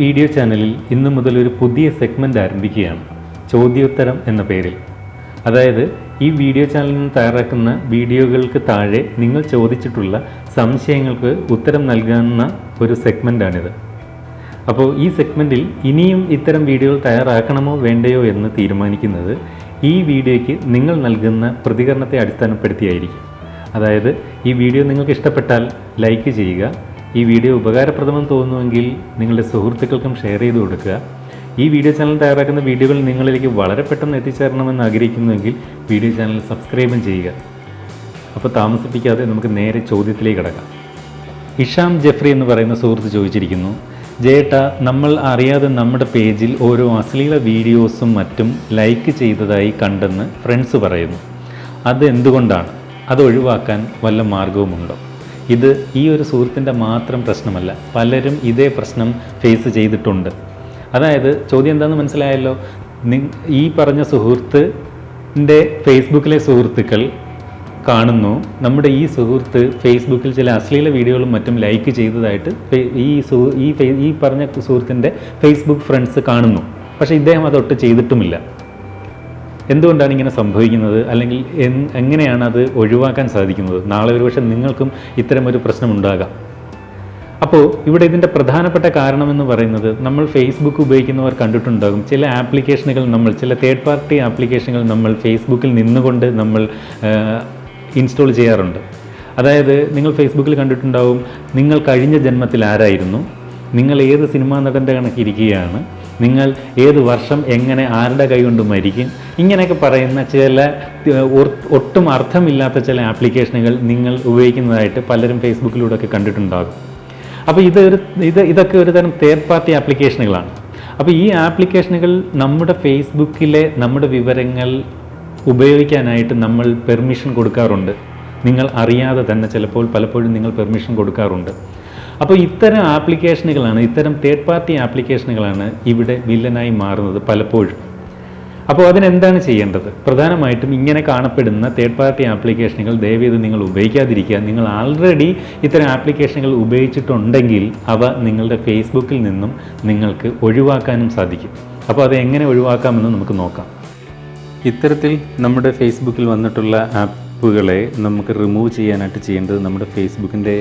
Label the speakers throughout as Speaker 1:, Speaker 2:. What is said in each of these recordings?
Speaker 1: Video ചാനലിൽ ഇന്നു മുതൽ ഒരു പുതിയ സെഗ്മെന്റ് ആരംഭിക്കുകയാണ്. ചോദ്യോത്തരം എന്ന പേരിൽ. അതായത് ഈ വീഡിയോ ചാനലിൽ നിന്ന് തയ്യാറാക്കുന്ന വീഡിയോകൾക്ക് താഴെ നിങ്ങൾ ചോദിച്ചിട്ടുള്ള സംശയങ്ങൾക്ക് ഉത്തരം നൽകാവുന്ന ഒരു സെഗ്മെന്റാണിത് അപ്പോൾ ഈ സെഗ്മെന്റിൽ ഇനിയും ഇത്തരം വീഡിയോകൾ തയ്യാറാക്കണമോ വേണ്ടയോ എന്ന് തീരുമാനിക്കുന്നത് ഈ വീഡിയോയ്ക്ക് നിങ്ങൾ നൽകുന്ന പ്രതികരണത്തെ അടിസ്ഥാനപ്പെടുത്തിയായിരിക്കും. അതായത് ഈ വീഡിയോ നിങ്ങൾക്ക് ഇഷ്ടപ്പെട്ടാൽ ലൈക്ക് ചെയ്യുക ഈ വീഡിയോ ഉപകാരപ്രദമെന്ന് തോന്നുമെങ്കിൽ നിങ്ങളുടെ സുഹൃത്തുക്കൾക്കും ഷെയർ ചെയ്ത് കൊടുക്കുക. ഈ വീഡിയോ ചാനൽ തയ്യാറാക്കുന്ന വീഡിയോകൾ നിങ്ങളിലേക്ക് വളരെ പെട്ടെന്ന് എത്തിച്ചേരണമെന്ന് ആഗ്രഹിക്കുന്നുവെങ്കിൽ വീഡിയോ ചാനൽ സബ്സ്ക്രൈബും ചെയ്യുക. അപ്പോൾ താമസിപ്പിക്കാതെ നമുക്ക് നേരെ ചോദ്യത്തിലേക്ക് കിടക്കാം. ഇഷാം ജെഫ്രി എന്ന് പറയുന്ന സുഹൃത്ത് ചോദിച്ചിരിക്കുന്നു ജേട്ട നമ്മൾ അറിയാതെ നമ്മുടെ പേജിൽ ഓരോ അശ്ലീല വീഡിയോസും മറ്റും ലൈക്ക് ചെയ്തതായി കണ്ടെന്ന് ഫ്രണ്ട്സ് പറയുന്നു. അത് എന്തുകൊണ്ടാണ് അത് ഒഴിവാക്കാൻ വല്ല മാർഗവുമുണ്ടോ? ഇത് ഈ ഒരു സുഹൃത്തിന്റെ മാത്രം പ്രശ്നമല്ല. പലരും ഇതേ പ്രശ്നം ഫേസ് ചെയ്തിട്ടുണ്ട്. അതായത് ചോദ്യം എന്താണെന്ന് മനസ്സിലായല്ലോ? ഈ പറഞ്ഞ സുഹൃത്തിന്റെ ഫേസ്ബുക്കിലെ സുഹൃത്തുക്കൾ കാണുന്നു. നമ്മുടെ ഈ സുഹൃത്ത് ഫേസ്ബുക്കിൽ ചില അശ്ലീല വീഡിയോകളും മറ്റും ലൈക്ക് ചെയ്തതായിട്ട് ഈ സു ഈ ഈ പറഞ്ഞ സുഹൃത്തിന്റെ ഫേസ്ബുക്ക് ഫ്രണ്ട്സ് കാണുന്നു. പക്ഷേ ഇദ്ദേഹം അതൊട്ട് ചെയ്തിട്ടുമില്ല. എന്തുകൊണ്ടാണ് ഇങ്ങനെ സംഭവിക്കുന്നത്? അല്ലെങ്കിൽ എങ്ങനെയാണ് അത് ഒഴിവാക്കാൻ സാധിക്കുന്നത്? നാളെ ഒരു ഒരുപക്ഷെ നിങ്ങൾക്കും ഇത്തരമൊരു പ്രശ്നമുണ്ടാകാം അപ്പോൾ ഇവിടെ ഇതിന്റെ പ്രധാനപ്പെട്ട കാരണമെന്ന് പറയുന്നത് നമ്മൾ ഫേസ്ബുക്ക് ഉപയോഗിക്കുന്നവർ കണ്ടിട്ടുണ്ടാകും. ചില ആപ്ലിക്കേഷനുകൾ നമ്മൾ ചില തേർഡ് പാർട്ടി ആപ്ലിക്കേഷനുകൾ നമ്മൾ ഫേസ്ബുക്കിൽ നിന്നുകൊണ്ട് നമ്മൾ ഇൻസ്റ്റാൾ ചെയ്യാറുണ്ട്. അതായത് നിങ്ങൾ ഫേസ്ബുക്കിൽ കണ്ടിട്ടുണ്ടാവും നിങ്ങൾ കഴിഞ്ഞ ജന്മത്തിൽ ആരായിരുന്നു? നിങ്ങൾ ഏത് സിനിമാ നടന്റെ കണക്കിരിക്കുകയാണ്? നിങ്ങൾ ഏത് വർഷം എങ്ങനെ ആരുടെ കൈകൊണ്ട് മരിക്കും? ഇങ്ങനെയൊക്കെ പറയുന്ന ചില ഒട്ടും അർത്ഥമില്ലാത്ത ചില ആപ്ലിക്കേഷനുകൾ നിങ്ങൾ ഉപയോഗിക്കുന്നതായിട്ട് പലരും ഫേസ്ബുക്കിലൂടെ ഒക്കെ കണ്ടിട്ടുണ്ടാകും. അപ്പോൾ ഇത് ഒരു ഇത് ഇതൊക്കെ ഒരു തരം തേർഡ് പാർട്ടി ആപ്ലിക്കേഷനുകളാണ്. അപ്പോൾ ഈ ആപ്ലിക്കേഷനുകൾ നമ്മുടെ ഫേസ്ബുക്കിലെ നമ്മുടെ വിവരങ്ങൾ ഉപയോഗിക്കാനായിട്ട് നമ്മൾ പെർമിഷൻ കൊടുക്കാറുണ്ട്. നിങ്ങൾ അറിയാതെ തന്നെ ചിലപ്പോൾ പലപ്പോഴും നിങ്ങൾ പെർമിഷൻ കൊടുക്കാറുണ്ട്. അപ്പോൾ ഇത്തരം ആപ്ലിക്കേഷനുകളാണ് ഇത്തരം തേർഡ് പാർട്ടി ആപ്ലിക്കേഷനുകളാണ് ഇവിടെ വില്ലനായി മാറുന്നത് പലപ്പോഴും. അപ്പോൾ അതിനെന്താണ് ചെയ്യേണ്ടത്? പ്രധാനമായിട്ടും ഇങ്ങനെ കാണപ്പെടുന്ന തേർഡ് പാർട്ടി ആപ്ലിക്കേഷനുകൾ ദയവേത് നിങ്ങൾ ഉപയോഗിക്കാതിരിക്കുക. നിങ്ങൾ ആൾറെഡി ഇത്തരം ആപ്ലിക്കേഷനുകൾ ഉപയോഗിച്ചിട്ടുണ്ടെങ്കിൽ അവ നിങ്ങളുടെ ഫേസ്ബുക്കിൽ നിന്നും നിങ്ങൾക്ക് ഒഴിവാക്കാനും സാധിക്കും. അപ്പോൾ അത് എങ്ങനെ ഒഴിവാക്കാമെന്ന് നമുക്ക് നോക്കാം. ഇത്തരത്തിൽ നമ്മുടെ ഫേസ്ബുക്കിൽ വന്നിട്ടുള്ള ആപ്പുകളെ നമുക്ക് റിമൂവ് ചെയ്യാനായിട്ട് ചെയ്യേണ്ടത് നമ്മുടെ ഫേസ്ബുക്കിന്റെ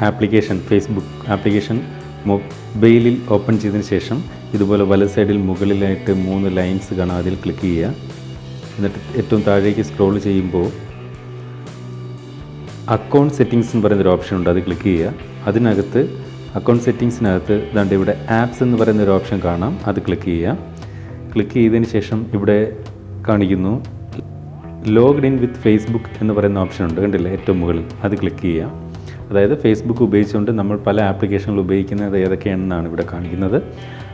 Speaker 1: ആപ്ലിക്കേഷൻ ഫേസ്ബുക്ക് ആപ്ലിക്കേഷൻ മൊബൈലിൽ ഓപ്പൺ ചെയ്തതിന് ശേഷം ഇതുപോലെ വല സൈഡിൽ മുകളിലായിട്ട് മൂന്ന് ലൈൻസ് കാണാം. അതിൽ ക്ലിക്ക് ചെയ്യുക. എന്നിട്ട് ഏറ്റവും താഴേക്ക് സ്ക്രോൾ ചെയ്യുമ്പോൾ അക്കൗണ്ട് സെറ്റിങ്സ് എന്ന് പറയുന്നൊരു ഓപ്ഷൻ ഉണ്ട്. അത് ക്ലിക്ക് ചെയ്യുക. അതിനകത്ത് അക്കൗണ്ട് സെറ്റിങ്സിനകത്ത് ഇതാണ്ട് ഇവിടെ ആപ്സ് എന്ന് പറയുന്നൊരു ഓപ്ഷൻ കാണാം. അത് ക്ലിക്ക് ചെയ്യുക. ക്ലിക്ക് ചെയ്തതിന് ശേഷം ഇവിടെ കാണിക്കുന്നു. ലോഗ്ഡ് ഇൻ വിത്ത് ഫേസ്ബുക്ക് എന്ന് പറയുന്ന ഓപ്ഷൻ ഉണ്ട്. കണ്ടില്ലേ? ഏറ്റവും മുകളിൽ. അത് ക്ലിക്ക് ചെയ്യുക. അതായത് ഫേസ്ബുക്ക് ഉപയോഗിച്ചുകൊണ്ട് നമ്മൾ പല ആപ്ലിക്കേഷനുകൾ ഉപയോഗിക്കുന്നത് ഏതൊക്കെയാണെന്നാണ് ഇവിടെ കാണിക്കുന്നത്.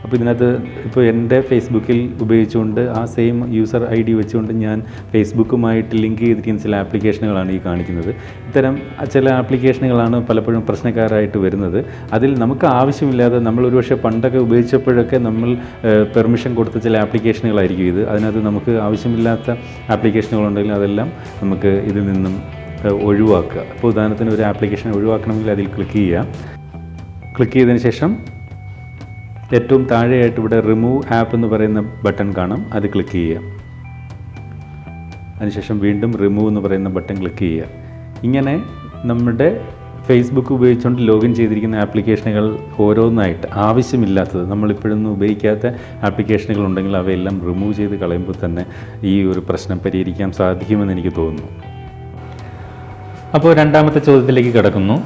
Speaker 1: അപ്പോൾ ഇതിനകത്ത് ഇപ്പോൾ എന്റെ ഫേസ്ബുക്കിൽ ഉപയോഗിച്ചുകൊണ്ട് ആ സെയിം യൂസർ ഐ ഡി വെച്ചുകൊണ്ട് ഞാൻ ഫേസ്ബുക്കുമായിട്ട് ലിങ്ക് ചെയ്തിരിക്കുന്ന ചില ആപ്ലിക്കേഷനുകളാണ് ഈ കാണിക്കുന്നത്. ഇത്തരം ചില ആപ്ലിക്കേഷനുകളാണ് പലപ്പോഴും പ്രശ്നക്കാരായിട്ട് വരുന്നത്. അതിൽ നമുക്ക് ആവശ്യമില്ലാതെ നമ്മൾ ഒരുപക്ഷെ പണ്ടൊക്കെ ഉപയോഗിച്ചപ്പോഴൊക്കെ നമ്മൾ പെർമിഷൻ കൊടുത്ത ചില ആപ്ലിക്കേഷനുകളായിരിക്കും ഇത്. അതിനകത്ത് നമുക്ക് ആവശ്യമില്ലാത്ത ആപ്ലിക്കേഷനുകളുണ്ടെങ്കിൽ അതെല്ലാം നമുക്ക് ഇതിൽ നിന്നും ഒഴിവാക്കുക. അപ്പോൾ ഉദാഹരണത്തിന് ഒരു ആപ്ലിക്കേഷൻ ഒഴിവാക്കണമെങ്കിൽ അതിൽ ക്ലിക്ക് ചെയ്യുക. ക്ലിക്ക് ചെയ്തതിന് ശേഷം ഏറ്റവും താഴെയായിട്ട് ഇവിടെ റിമൂവ് ആപ്പ് എന്ന് പറയുന്ന ബട്ടൺ കാണാം. അത് ക്ലിക്ക് ചെയ്യുക. അതിനുശേഷം വീണ്ടും റിമൂവ് എന്ന് പറയുന്ന ബട്ടൺ ക്ലിക്ക് ചെയ്യുക. ഇങ്ങനെ നമ്മുടെ ഫേസ്ബുക്ക് ഉപയോഗിച്ചുകൊണ്ട് ലോഗിൻ ചെയ്തിരിക്കുന്ന ആപ്ലിക്കേഷനുകൾ ഓരോന്നായിട്ട് ആവശ്യമില്ലാത്തത് നമ്മളിപ്പോഴൊന്നും ഉപയോഗിക്കാത്ത ആപ്ലിക്കേഷനുകൾ ഉണ്ടെങ്കിൽ അവയെല്ലാം റിമൂവ് ചെയ്ത് കളയുമ്പോൾ തന്നെ ഈ ഒരു പ്രശ്നം പരിഹരിക്കാൻ സാധിക്കുമെന്ന് എനിക്ക് തോന്നുന്നു. അപ്പോൾ രണ്ടാമത്തെ ചോദ്യത്തിലേക്ക് കിടക്കുന്നു.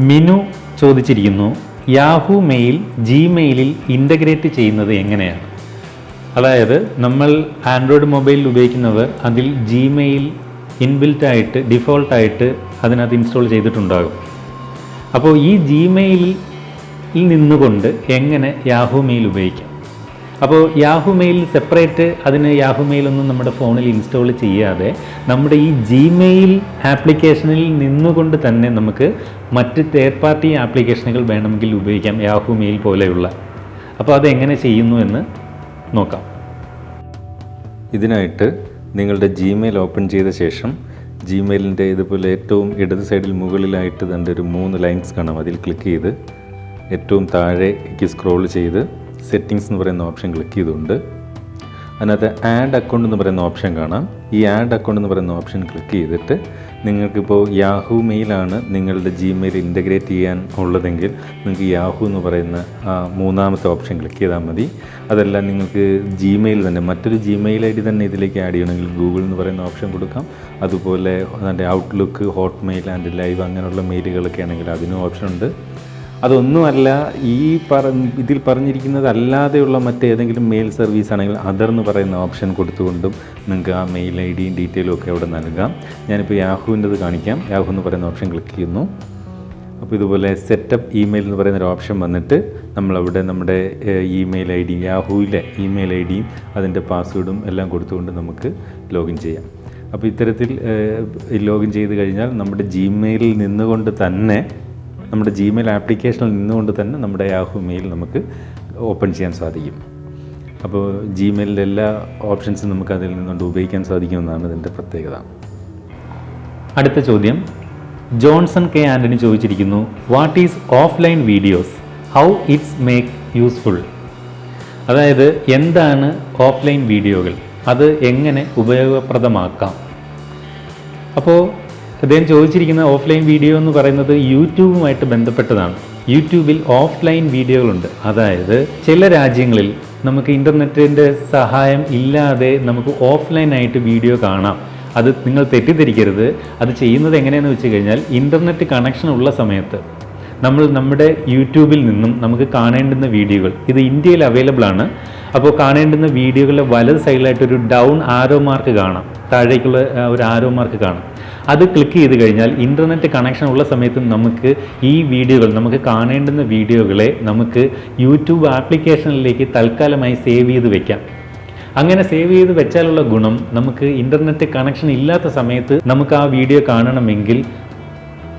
Speaker 1: മിനു ചോദിച്ചിരിക്കുന്നു യാഹു മെയിൽ ജിമെയിലിൽ ഇന്റഗ്രേറ്റ് ചെയ്യുന്നത് എങ്ങനെയാണ്? അതായത് നമ്മൾ ആൻഡ്രോയിഡ് മൊബൈൽ ഉപയോഗിക്കുന്നവർ അതിൽ ജിമെയിൽ ഇൻബിൽറ്റ് ആയിട്ട് ഡിഫോൾട്ടായിട്ട് അതിനകത്ത് ഇൻസ്റ്റാൾ ചെയ്തിട്ടുണ്ടാകും. അപ്പോൾ ഈ ജിമെയിലിൽ നിന്നുകൊണ്ട് എങ്ങനെ യാഹു മെയിൽ ഉപയോഗിക്കാം? അപ്പോൾ യാഹു മെയിൽ സെപ്പറേറ്റ് അതിന് യാഹു മെയിലൊന്നും നമ്മുടെ ഫോണിൽ ഇൻസ്റ്റാൾ ചെയ്യാതെ നമ്മുടെ ഈ ജിമെയിൽ ആപ്ലിക്കേഷനിൽ നിന്നുകൊണ്ട് തന്നെ നമുക്ക് മറ്റ് തേർഡ് പാർട്ടി ആപ്ലിക്കേഷനുകൾ വേണമെങ്കിൽ ഉപയോഗിക്കാം യാഹു മെയിൽ പോലെയുള്ള. അപ്പോൾ അതെങ്ങനെ ചെയ്യുന്നു എന്ന് നോക്കാം. ഇതിനായിട്ട് നിങ്ങളുടെ ജിമെയിൽ ഓപ്പൺ ചെയ്ത ശേഷം ജിമെയിലിന്റെ ഇതുപോലെ ഏറ്റവും ഇടത് സൈഡിൽ മുകളിലായിട്ട് തന്റെ ഒരു മൂന്ന് ലൈൻസ് കാണാം. അതിൽ ക്ലിക്ക് ചെയ്ത്
Speaker 2: ഏറ്റവും താഴേക്ക് സ്ക്രോൾ ചെയ്ത് സെറ്റിങ്സ് എന്ന് പറയുന്ന ഓപ്ഷൻ ക്ലിക്ക് ചെയ്തുകൊണ്ട് അതിനകത്ത് ആഡ് അക്കൗണ്ട് എന്ന് പറയുന്ന ഓപ്ഷൻ കാണാം. ഈ ആഡ് അക്കൗണ്ട് എന്ന് പറയുന്ന ഓപ്ഷൻ ക്ലിക്ക് ചെയ്തിട്ട് നിങ്ങൾക്കിപ്പോൾ യാഹു മെയിലാണ് നിങ്ങളുടെ ജിമെയിൽ ഇന്റഗ്രേറ്റ് ചെയ്യാൻ ഉള്ളതെങ്കിൽ നിങ്ങൾക്ക് യാഹു എന്ന് പറയുന്ന മൂന്നാമത്തെ ഓപ്ഷൻ ക്ലിക്ക് ചെയ്താൽ മതി. അതല്ല നിങ്ങൾക്ക് ജിമെയിൽ തന്നെ മറ്റൊരു ജിമെയിൽ ഐ ഡി തന്നെ ഇതിലേക്ക് ആഡ് ചെയ്യണമെങ്കിൽ ഗൂഗിൾ എന്ന് പറയുന്ന ഓപ്ഷൻ കൊടുക്കാം. അതുപോലെ അതിന്റെ Outlook Hotmail and live അങ്ങനെയുള്ള മെയിലുകളൊക്കെ ആണെങ്കിൽ അതിനും ഓപ്ഷൻ ഉണ്ട്. അതൊന്നുമല്ല ഈ പറ ഇതിൽ പറഞ്ഞിരിക്കുന്നത് അല്ലാതെയുള്ള മറ്റേതെങ്കിലും മെയിൽ സർവീസ് ആണെങ്കിൽ അതർ എന്ന് പറയുന്ന ഓപ്ഷൻ കൊടുത്തുകൊണ്ടും നിങ്ങൾക്ക് ആ മെയിൽ ഐ ഡിയും ഡീറ്റെയിലും ഒക്കെ അവിടെ നൽകാം. ഞാനിപ്പോൾ യാഹുവിന്റെത് കാണിക്കാം. യാഹു എന്ന് പറയുന്ന ഓപ്ഷൻ ക്ലിക്ക് ചെയ്യുന്നു. അപ്പോൾ ഇതുപോലെ സെറ്റപ്പ് ഇമെയിൽ എന്ന് പറയുന്ന ഒരു ഓപ്ഷൻ വന്നിട്ട് നമ്മളവിടെ നമ്മുടെ ഇമെയിൽ ഐ ഡി യാഹുവിലെ ഇമെയിൽ ഐ ഡിയും അതിന്റെ പാസ്വേഡും എല്ലാം കൊടുത്തുകൊണ്ട് നമുക്ക് ലോഗിൻ ചെയ്യാം. അപ്പോൾ ഇത്തരത്തിൽ ലോഗിൻ ചെയ്ത് കഴിഞ്ഞാൽ നമ്മുടെ ജിമെയിലിൽ നിന്നുകൊണ്ട് തന്നെ നമ്മുടെ ജിമെയിൽ ആപ്ലിക്കേഷനിൽ നിന്നുകൊണ്ട് തന്നെ നമ്മുടെ യാഹു മെയിൽ നമുക്ക് ഓപ്പൺ ചെയ്യാൻ സാധിക്കും. അപ്പോൾ ജിമെയിലിന്റെ എല്ലാ ഓപ്ഷൻസും നമുക്ക് അതിൽ നിന്നുകൊണ്ട് ഉപയോഗിക്കാൻ സാധിക്കുമെന്നാണ് ഇതിന്റെ പ്രത്യേകത.
Speaker 1: അടുത്ത ചോദ്യം. Johnson K Antony ചോദിച്ചിരിക്കുന്നു what is offline videos how it's make useful അതായത് എന്താണ് ഓഫ്ലൈൻ വീഡിയോകൾ അത് എങ്ങനെ ഉപയോഗപ്രദമാക്കാം? അപ്പോൾ അദ്ദേഹം ചോദിച്ചിരിക്കുന്ന ഓഫ്ലൈൻ വീഡിയോ എന്ന് പറയുന്നത് യൂട്യൂബുമായിട്ട് ബന്ധപ്പെട്ടതാണ്. യൂട്യൂബിൽ ഓഫ്ലൈൻ വീഡിയോകളുണ്ട്. അതായത് ചില രാജ്യങ്ങളിൽ നമുക്ക് ഇന്റർനെറ്റിന്റെ സഹായം ഇല്ലാതെ നമുക്ക് ഓഫ്ലൈനായിട്ട് വീഡിയോ കാണാം. അത് നിങ്ങൾ തെറ്റിദ്ധരിക്കരുത്. അത് ചെയ്യുന്നത് എങ്ങനെയെന്ന് വെച്ച് കഴിഞ്ഞാൽ ഇന്റർനെറ്റ് കണക്ഷൻ ഉള്ള സമയത്ത് നമ്മൾ നമ്മുടെ യൂട്യൂബിൽ നിന്നും നമുക്ക് കാണേണ്ടുന്ന വീഡിയോകൾ ഇത് ഇന്ത്യയിൽ അവൈലബിൾ ആണ്. അപ്പോൾ കാണേണ്ടുന്ന വീഡിയോകളുടെ വലത് സൈഡിലായിട്ട് ഒരു ഡൗൺ ആരോ മാർക്ക് കാണാം. താഴേക്കുള്ള ഒരു ആരോ മാർക്ക് കാണാം. അത് ക്ലിക്ക് ചെയ്ത് കഴിഞ്ഞാൽ ഇന്റർനെറ്റ് കണക്ഷൻ ഉള്ള സമയത്ത് നമുക്ക് ഈ വീഡിയോകൾ നമുക്ക് കാണേണ്ടുന്ന വീഡിയോകളെ നമുക്ക് യൂട്യൂബ് ആപ്ലിക്കേഷനിലേക്ക് തൽക്കാലമായി സേവ് ചെയ്ത് വെക്കാം. അങ്ങനെ സേവ് ചെയ്ത് വെച്ചാലുള്ള ഗുണം നമുക്ക് ഇന്റർനെറ്റ് കണക്ഷൻ ഇല്ലാത്ത സമയത്ത് നമുക്ക് ആ വീഡിയോ കാണണമെങ്കിൽ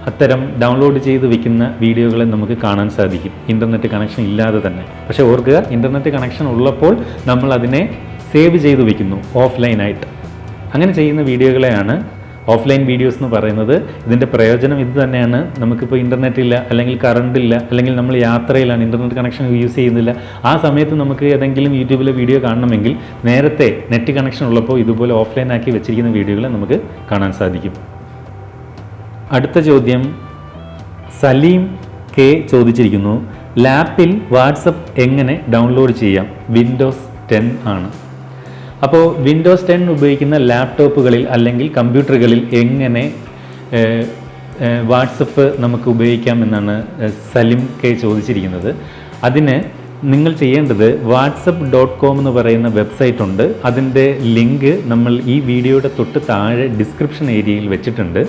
Speaker 1: അത്തരം ഡൗൺലോഡ് ചെയ്ത് വെക്കുന്ന വീഡിയോകളെ നമുക്ക് കാണാൻ സാധിക്കും. ഇന്റർനെറ്റ് കണക്ഷൻ ഇല്ലാതെ തന്നെ. പക്ഷേ ഓർക്കുക ഇന്റർനെറ്റ് കണക്ഷൻ ഉള്ളപ്പോൾ നമ്മൾ അതിനെ സേവ് ചെയ്ത് വെക്കുന്നു ഓഫ്ലൈനായിട്ട് അങ്ങനെ ചെയ്യുന്ന വീഡിയോകളെയാണ് ഓഫ്ലൈൻ വീഡിയോസ് എന്ന് പറയുന്നത് ഇതിന്റെ പ്രയോജനം ഇത് തന്നെയാണ്. നമുക്കിപ്പോൾ ഇന്റർനെറ്റ് ഇല്ല അല്ലെങ്കിൽ കറണ്ട് ഇല്ല അല്ലെങ്കിൽ നമ്മൾ യാത്രയിലാണ് ഇന്റർനെറ്റ് കണക്ഷൻ യൂസ് ചെയ്യുന്നില്ല. ആ സമയത്ത് നമുക്ക് ഏതെങ്കിലും യൂട്യൂബിലെ വീഡിയോ കാണണമെങ്കിൽ നേരത്തെ നെറ്റ് കണക്ഷൻ ഉള്ളപ്പോൾ ഇതുപോലെ ഓഫ്ലൈൻ ആക്കി വെച്ചിരിക്കുന്ന വീഡിയോകളെ നമുക്ക് കാണാൻ സാധിക്കും. അടുത്ത ചോദ്യം. സലീം കെ ചോദിച്ചിരിക്കുന്നു ലാപ്പിൽ വാട്സപ്പ് എങ്ങനെ ഡൗൺലോഡ് ചെയ്യാം? വിൻഡോസ് ടെൻ ആണ്. അപ്പോൾ വിൻഡോസ് ടെൻ ഉപയോഗിക്കുന്ന ലാപ്ടോപ്പുകളിൽ അല്ലെങ്കിൽ കമ്പ്യൂട്ടറുകളിൽ എങ്ങനെ വാട്സപ്പ് നമുക്ക് ഉപയോഗിക്കാം എന്നാണ് സലിം കെ ചോദിച്ചിരിക്കുന്നത്. അതിന് നിങ്ങൾ ചെയ്യേണ്ടത് വാട്സപ്പ് ഡോട്ട് കോം എന്ന് പറയുന്ന വെബ്സൈറ്റ് ഉണ്ട്. അതിന്റെ ലിങ്ക് നമ്മൾ ഈ വീഡിയോയുടെ തൊട്ട് താഴെ ഡിസ്ക്രിപ്ഷൻ ഏരിയയിൽ വെച്ചിട്ടുണ്ട്.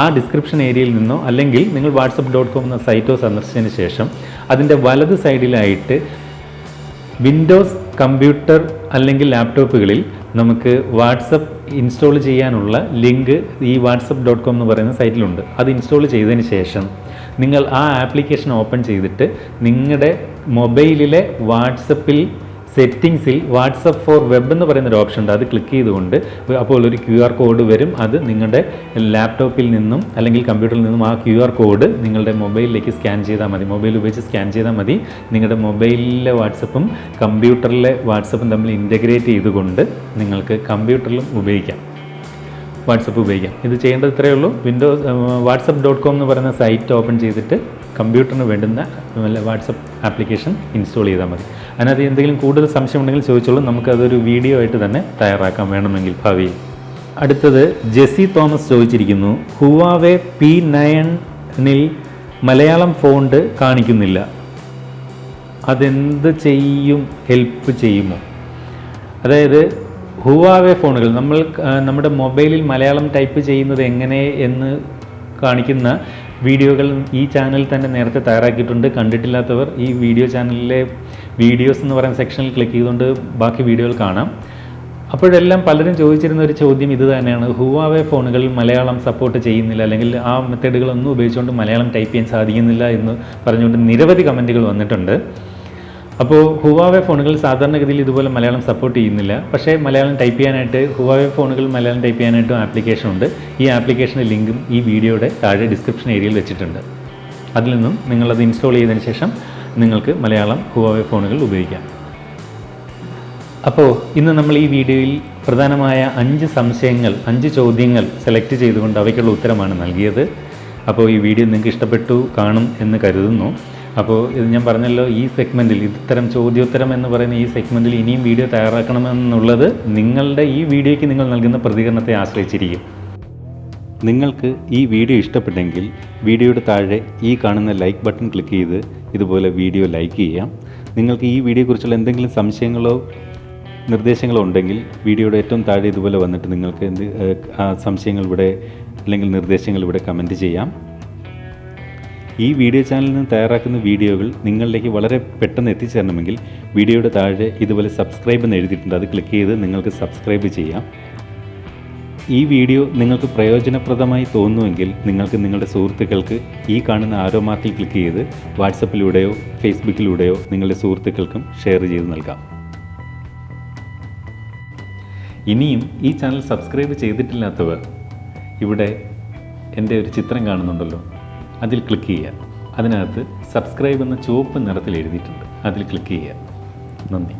Speaker 1: ആ ഡിസ്ക്രിപ്ഷൻ ഏരിയയിൽ നിന്നോ അല്ലെങ്കിൽ നിങ്ങൾ വാട്സപ്പ് ഡോട്ട് കോം എന്ന സൈറ്റോ സന്ദർശിച്ചതിന് ശേഷം അതിന്റെ വലത് സൈഡിലായിട്ട് വിൻഡോസ് കമ്പ്യൂട്ടർ അല്ലെങ്കിൽ ലാപ്ടോപ്പുകളിൽ നമുക്ക് വാട്സപ്പ് ഇൻസ്റ്റാൾ ചെയ്യാനുള്ള ലിങ്ക് ഈ വാട്സപ്പ് ഡോട്ട് കോം എന്ന് പറയുന്ന സൈറ്റിലുണ്ട്. അത് ഇൻസ്റ്റാൾ ചെയ്തതിന് ശേഷം നിങ്ങൾ ആ ആപ്ലിക്കേഷൻ ഓപ്പൺ ചെയ്തിട്ട് നിങ്ങളുടെ മൊബൈലിലെ വാട്സപ്പിൽ സെറ്റിങ്സിൽ വാട്സപ്പ് ഫോർ വെബ് എന്ന് പറയുന്ന ഒരു ഓപ്ഷൻ ഉണ്ട്. അത് ക്ലിക്ക് ചെയ്തുകൊണ്ട് അപ്പോൾ ഒരു ക്യു ആർ കോഡ് വരും. അത് നിങ്ങളുടെ ലാപ്ടോപ്പിൽ നിന്നും അല്ലെങ്കിൽ കമ്പ്യൂട്ടറിൽ നിന്നും ആ ക്യു ആർ കോഡ് നിങ്ങളുടെ മൊബൈലിലേക്ക് സ്കാൻ ചെയ്താൽ മതി. മൊബൈൽ ഉപയോഗിച്ച് സ്കാൻ ചെയ്താൽ മതി. നിങ്ങളുടെ മൊബൈലിലെ വാട്സപ്പും കമ്പ്യൂട്ടറിലെ വാട്സപ്പും തമ്മിൽ ഇന്റഗ്രേറ്റ് ചെയ്തുകൊണ്ട് നിങ്ങൾക്ക് കമ്പ്യൂട്ടറിലും ഉപയോഗിക്കാം. വാട്സപ്പ് ഉപയോഗിക്കാം. ഇത് ചെയ്യേണ്ടത് ഇത്രയേ ഉള്ളൂ. വിൻഡോസ് വാട്സപ്പ് ഡോട്ട് കോം എന്ന് പറയുന്ന സൈറ്റ് ഓപ്പൺ ചെയ്തിട്ട് കമ്പ്യൂട്ടറിന് വേണ്ടുന്ന വാട്സപ്പ് ആപ്ലിക്കേഷൻ ഇൻസ്റ്റാൾ ചെയ്താൽ മതി. അതിനകത്ത് എന്തെങ്കിലും കൂടുതൽ സംശയം ഉണ്ടെങ്കിൽ ചോദിച്ചോളൂ നമുക്കതൊരു വീഡിയോ ആയിട്ട് തന്നെ തയ്യാറാക്കാൻ വേണമെങ്കിൽ ഭാവിയിൽ അടുത്തത് ജെസി തോമസ് ചോദിച്ചിരിക്കുന്നു ഹുവാവെ പി നയനിൽ മലയാളം ഫോണ്ട് കാണിക്കുന്നില്ല. അതെന്ത് ചെയ്യും? ഹെൽപ്പ് ചെയ്യുമോ? അതായത് ഹുവാവെ ഫോണുകൾ നമ്മൾ നമ്മുടെ മൊബൈലിൽ മലയാളം ടൈപ്പ് ചെയ്യുന്നത് എങ്ങനെ എന്ന് കാണിക്കുന്ന വീഡിയോകൾ ഈ ചാനൽ തന്നെ നേരത്തെ തയ്യാറാക്കിയിട്ടുണ്ട്. കണ്ടിട്ടില്ലാത്തവർ ഈ വീഡിയോ ചാനലിലെ വീഡിയോസ് എന്ന് പറയുന്ന സെക്ഷനിൽ ക്ലിക്ക് ചെയ്തുകൊണ്ട് ബാക്കി വീഡിയോകൾ കാണാം. അപ്പോഴെല്ലാം പലരും ചോദിച്ചിരുന്ന ഒരു ചോദ്യം ഇത് തന്നെയാണ്. ഹുവാവെ ഫോണുകൾ മലയാളം സപ്പോർട്ട് ചെയ്യുന്നില്ല അല്ലെങ്കിൽ ആ മെത്തേഡുകളൊന്നും ഉപയോഗിച്ചുകൊണ്ട് മലയാളം ടൈപ്പ് ചെയ്യാൻ സാധിക്കുന്നില്ല എന്ന് പറഞ്ഞുകൊണ്ട് നിരവധി കമന്റുകൾ വന്നിട്ടുണ്ട്. അപ്പോൾ ഹുവാവെ ഫോണുകൾ സാധാരണഗതിയിൽ ഇതുപോലെ മലയാളം സപ്പോർട്ട് ചെയ്യുന്നില്ല. പക്ഷേ മലയാളം ടൈപ്പ് ചെയ്യാനായിട്ട് ഹുവാവെ ഫോണുകൾ മലയാളം ടൈപ്പ് ചെയ്യാനായിട്ടും ആപ്ലിക്കേഷൻ ഉണ്ട്. ഈ ആപ്ലിക്കേഷന്റെ ലിങ്കും ഈ വീഡിയോയുടെ താഴെ ഡിസ്ക്രിപ്ഷൻ ഏരിയയിൽ വെച്ചിട്ടുണ്ട്. അതിൽ നിന്നും നിങ്ങളത് ഇൻസ്റ്റാൾ ചെയ്തതിന് ശേഷം നിങ്ങൾക്ക് മലയാളം ഹുവാവെ ഫോണുകൾ ഉപയോഗിക്കാം. അപ്പോൾ ഇന്ന് നമ്മൾ ഈ വീഡിയോയിൽ പ്രധാനമായ അഞ്ച് സംശയങ്ങൾ അഞ്ച് ചോദ്യങ്ങൾ സെലക്ട് ചെയ്തുകൊണ്ട് അവയ്ക്കുള്ള ഉത്തരമാണ് നൽകിയത്. അപ്പോൾ ഈ വീഡിയോ നിങ്ങൾക്ക് ഇഷ്ടപ്പെട്ടു കാണും എന്ന് കരുതുന്നു. അപ്പോൾ ഇത് ഞാൻ പറഞ്ഞല്ലോ ഈ സെഗ്മെന്റിൽ ഇത്തരം ചോദ്യോത്തരം എന്ന് പറയുന്ന ഈ സെഗ്മെന്റിൽ ഇനിയും വീഡിയോ തയ്യാറാക്കണമെന്നുള്ളത് നിങ്ങളുടെ ഈ വീഡിയോയ്ക്ക് നിങ്ങൾ നൽകുന്ന പ്രതികരണത്തെ ആശ്രയിച്ചിരിക്കും.
Speaker 2: നിങ്ങൾക്ക് ഈ വീഡിയോ ഇഷ്ടപ്പെട്ടെങ്കിൽ വീഡിയോയുടെ താഴെ ഈ കാണുന്ന ലൈക്ക് ബട്ടൺ ക്ലിക്ക് ചെയ്ത് ഇതുപോലെ വീഡിയോ ലൈക്ക് ചെയ്യാം. നിങ്ങൾക്ക് ഈ വീഡിയോയെക്കുറിച്ചുള്ള എന്തെങ്കിലും സംശയങ്ങളോ നിർദ്ദേശങ്ങളോ ഉണ്ടെങ്കിൽ വീഡിയോയുടെ ഏറ്റവും താഴെ ഇതുപോലെ വന്നിട്ട് നിങ്ങൾക്ക് എന്ത് സംശയങ്ങൾ ഇവിടെ അല്ലെങ്കിൽ നിർദ്ദേശങ്ങൾ ഇവിടെ കമന്റ് ചെയ്യാം. ഈ വീഡിയോ ചാനലിൽ നിന്ന് തയ്യാറാക്കുന്ന വീഡിയോകൾ നിങ്ങളിലേക്ക് വളരെ പെട്ടെന്ന് എത്തിച്ചേരണമെങ്കിൽ വീഡിയോയുടെ താഴെ ഇതുപോലെ സബ്സ്ക്രൈബ് എന്ന് എഴുതിയിട്ടുണ്ട്. അത് ക്ലിക്ക് ചെയ്ത് നിങ്ങൾക്ക് സബ്സ്ക്രൈബ് ചെയ്യാം. ഈ വീഡിയോ നിങ്ങൾക്ക് പ്രയോജനപ്രദമായി തോന്നുമെങ്കിൽ നിങ്ങൾക്ക് നിങ്ങളുടെ സുഹൃത്തുക്കൾക്ക് ഈ കാണുന്ന ആരോ മാർക്കിൽ ക്ലിക്ക് ചെയ്ത് വാട്സപ്പിലൂടെയോ ഫേസ്ബുക്കിലൂടെയോ നിങ്ങളുടെ സുഹൃത്തുക്കൾക്കും ഷെയർ ചെയ്ത് നൽകാം.
Speaker 1: ഇനിയും ഈ ചാനൽ സബ്സ്ക്രൈബ് ചെയ്തിട്ടില്ലാത്തവർ ഇവിടെ എന്റെ ഒരു ചിത്രം കാണുന്നുണ്ടല്ലോ. അതിൽ ക്ലിക്ക് ചെയ്യുക. അതിനകത്ത് സബ്സ്ക്രൈബ് എന്ന ചുവപ്പ് നിറത്തിൽ എഴുതിയിട്ടുണ്ട്. അതിൽ ക്ലിക്ക് ചെയ്യുക. നന്ദി.